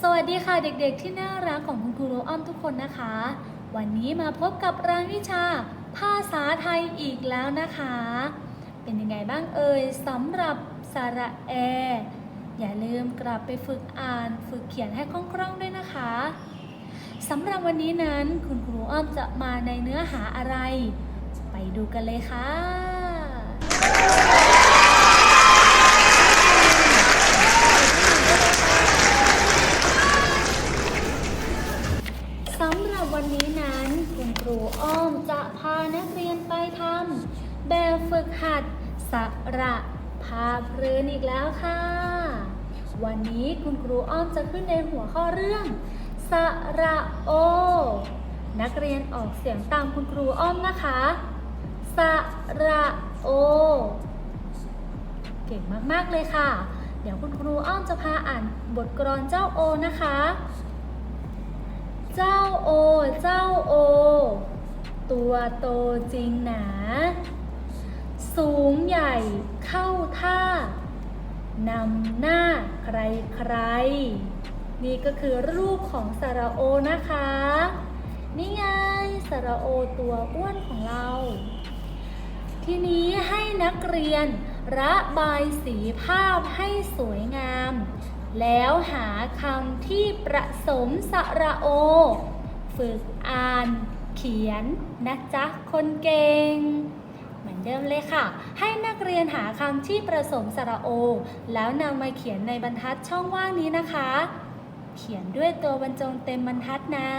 สวัสดีค่ะเด็กๆ ที่น่ารักของคุณครูโรอ้อมทุกคนนะคะ วันนี้มาพบกับรายวิชาภาษาไทยอีกแล้วนะคะ เป็นยังไงบ้างเอ่ยสำหรับสระแอ อย่าลืมกลับไปฝึกอ่าน ฝึกเขียนให้คล่องๆด้วยนะคะสำหรับวันนี้นั้นคุณครูอ้อมจะมาในเนื้อหาอะไร ไปดูกันเลยค่ะ สำหรับวันนี้นั้นคุณครู อ้อมจะพานักเรียนไปทำแบบฝึกหัดสระพาเพลินอีกแล้วค่ะ วันนี้คุณครูอ้อมจะขึ้นในหัวข้อเรื่อง สระโอ นักเรียนออกเสียงตามคุณครูอ้อมนะคะ สระโอ เก่งมาก ๆ เลยค่ะ เดี๋ยวคุณครูอ้อมจะพาอ่านบทกลอนเจ้าโอนะคะ เจ้าโอ เจ้าโอ ตัวโตจริงหนา สูงใหญ่เข้าท่านำหน้าใครใคร นี่ก็คือรูปของสระโอนะคะ นี่ไงสระโอตัวอ้วนของเรา ทีนี้ให้นักเรียนระบายสีภาพให้สวยงาม แล้วหาคำที่ประสมสระโอ ฝึกอ่าน เขียนนะจ๊ะคนเก่งเหมือนเดิมเลยค่ะ ให้นักเรียนหาคำที่ประสมสระโอ แล้วนำมาเขียนในบรรทัดช่องว่างนี้นะคะ เขียนด้วยตัวบรรจงเต็มบรรทัดนะ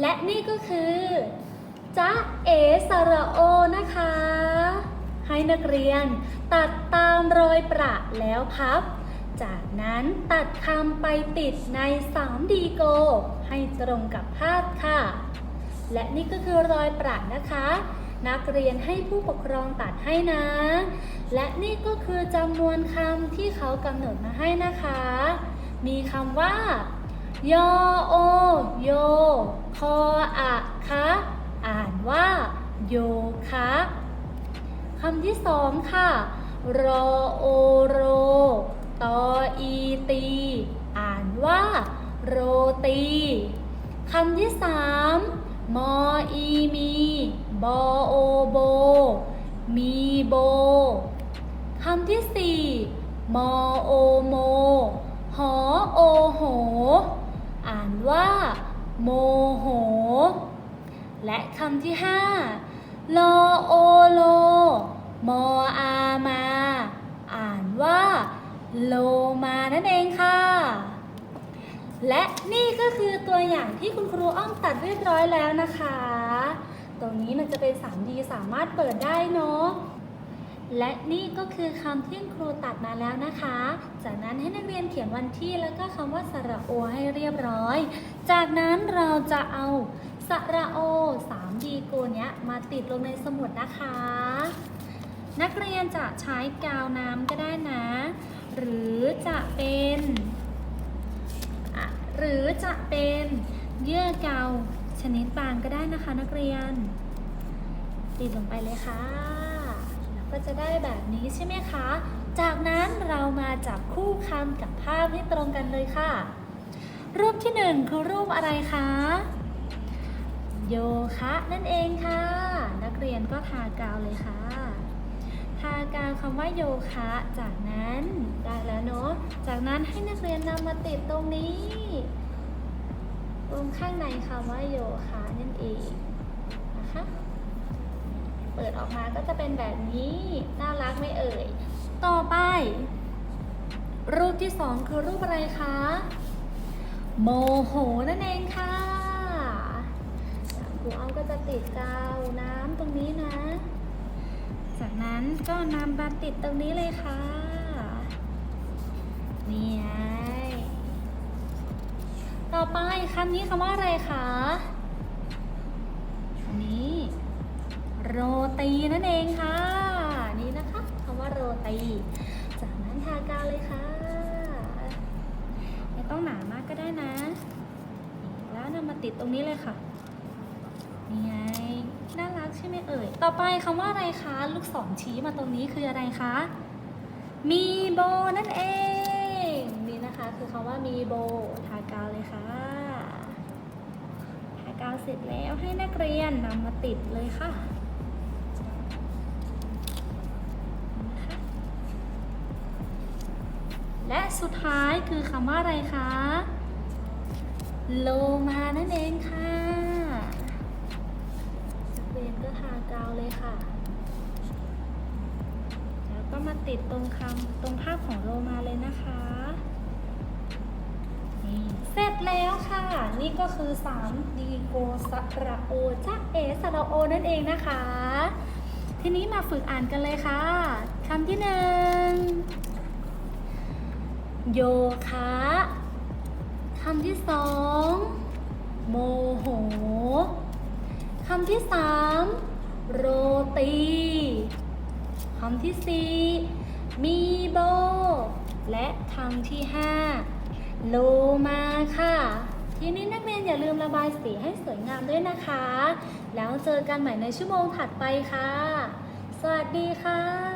และนี่ก็คือจ๊ะเอสระโอนะคะ ให้นักเรียนตัดตามรอยประแล้วพับ จากนั้นตัดคำไปติดใน 3D Go ให้ตรงกับภาพค่ะ และนี่ก็คือรอยประนะคะ นักเรียนให้ผู้ปกครองตัดให้นะ และนี่ก็คือจำนวนคำที่เขากำหนดมาให้นะคะ มีคำว่ายอโอโย คออะคะอ่านว่า โยคะคำที่สองค่ะรอโอโร ตออีตี อ่านว่า โรตีคำที่สามมออีมี บอโอโบ มีโบคำที่สี่มอโอโม หอโอโห อ่านว่า โมโห และคำที่ห้าลอโอโล มออามา อ่านว่า โลมานั่นเองค่ะ และนี่ก็คือตัวอย่างที่คุณครูอ้อมตัดเรียบร้อยแล้วนะคะ ตรงนี้มันจะเป็น 3D สามารถเปิดได้เนาะและนี่ก็คือคำที่ครูตัดมาแล้วนะคะ จากนั้นให้นักเรียนเขียนวันที่แล้วก็คำว่าสระโอให้เรียบร้อย จากนั้นเราจะเอาสระโอ 3D โกเนี้ยมาติดลงในสมุดนะคะ นักเรียนจะใช้กาวน้ำก็ได้นะ หรือจะเป็นหรือจะเป็นเยื่อเกาวชนิดบางก็ได้นะคะนักเรียน ติดลงไปเลยค่ะแล้วก็จะได้แบบนี้ใช่ไหมคะ จากนั้นเรามาจับคู่คำกับภาพให้ตรงกันเลยค่ะ รูปที่หนึ่งคือรูปอะไรคะโยคะนั่นเองค่ะ นักเรียนก็ทากาวเลยค่ะ ทากาวคำว่าโยคะ จากนั้นได้แล้วเนาะ จากนั้นให้นักเรียนนำมาติดตรงนี้ ตรงข้างในคำว่าโยคะนั่นเองนะคะ เปิดออกมาก็จะเป็นแบบนี้ น่ารักไม่เอ่ย ต่อไป รูปที่สองคือรูปอะไรคะ โมโหนั่นเองค่ะครูอ้อมก็จะติดกาวน้ำตรงนี้นะ จากนั้นก็นำมาติดตรงนี้เลยค่ะ ต่อไปคำนี้คำว่าอะไรคะอันนี้ โรตีนั่นเองค่ะ นี่นะคะคำว่าโรตี จากนั้นทากาวเลยค่ะไม่ต้องหนามากก็ได้นะ แล้วนำมาติดตรงนี้เลยค่ะนี่ไงน่ารักใช่ไหมเอ่ย ต่อไปคำว่าอะไรคะ ลูกศรชี้มาตรงนี้คืออะไรคะ มีโบนั่นเอง คือคำว่ามีโบทากาวเลยค่ะทากาวเสร็จแล้วให้นักเรียนนำมาติดเลยค่ะและสุดท้ายคือคำว่าอะไรคะ โลมานั่นเองค่ะเรียนก็ทากาวเลยค่ะ แล้วก็มาติดตรงคำตรงภาพของโลมาเลยนะคะ เสร็จแล้วค่ะ นี่ก็คือ3ดีโกสระโอจะเอสระโอนั่นเองนะคะ ทีนี้มาฝึกอ่านกันเลยค่ะคำที่หนึ่งโยคะคำที่สองโมโหคำที่สามโรตีคำที่สี่มีโบ และคำที่ห้า โลมาค่ะ ทีนี้นักเรียนอย่าลืมระบายสีให้สวยงามด้วยนะคะ แล้วเจอกันใหม่ในชั่วโมงถัดไปค่ะ สวัสดีค่ะ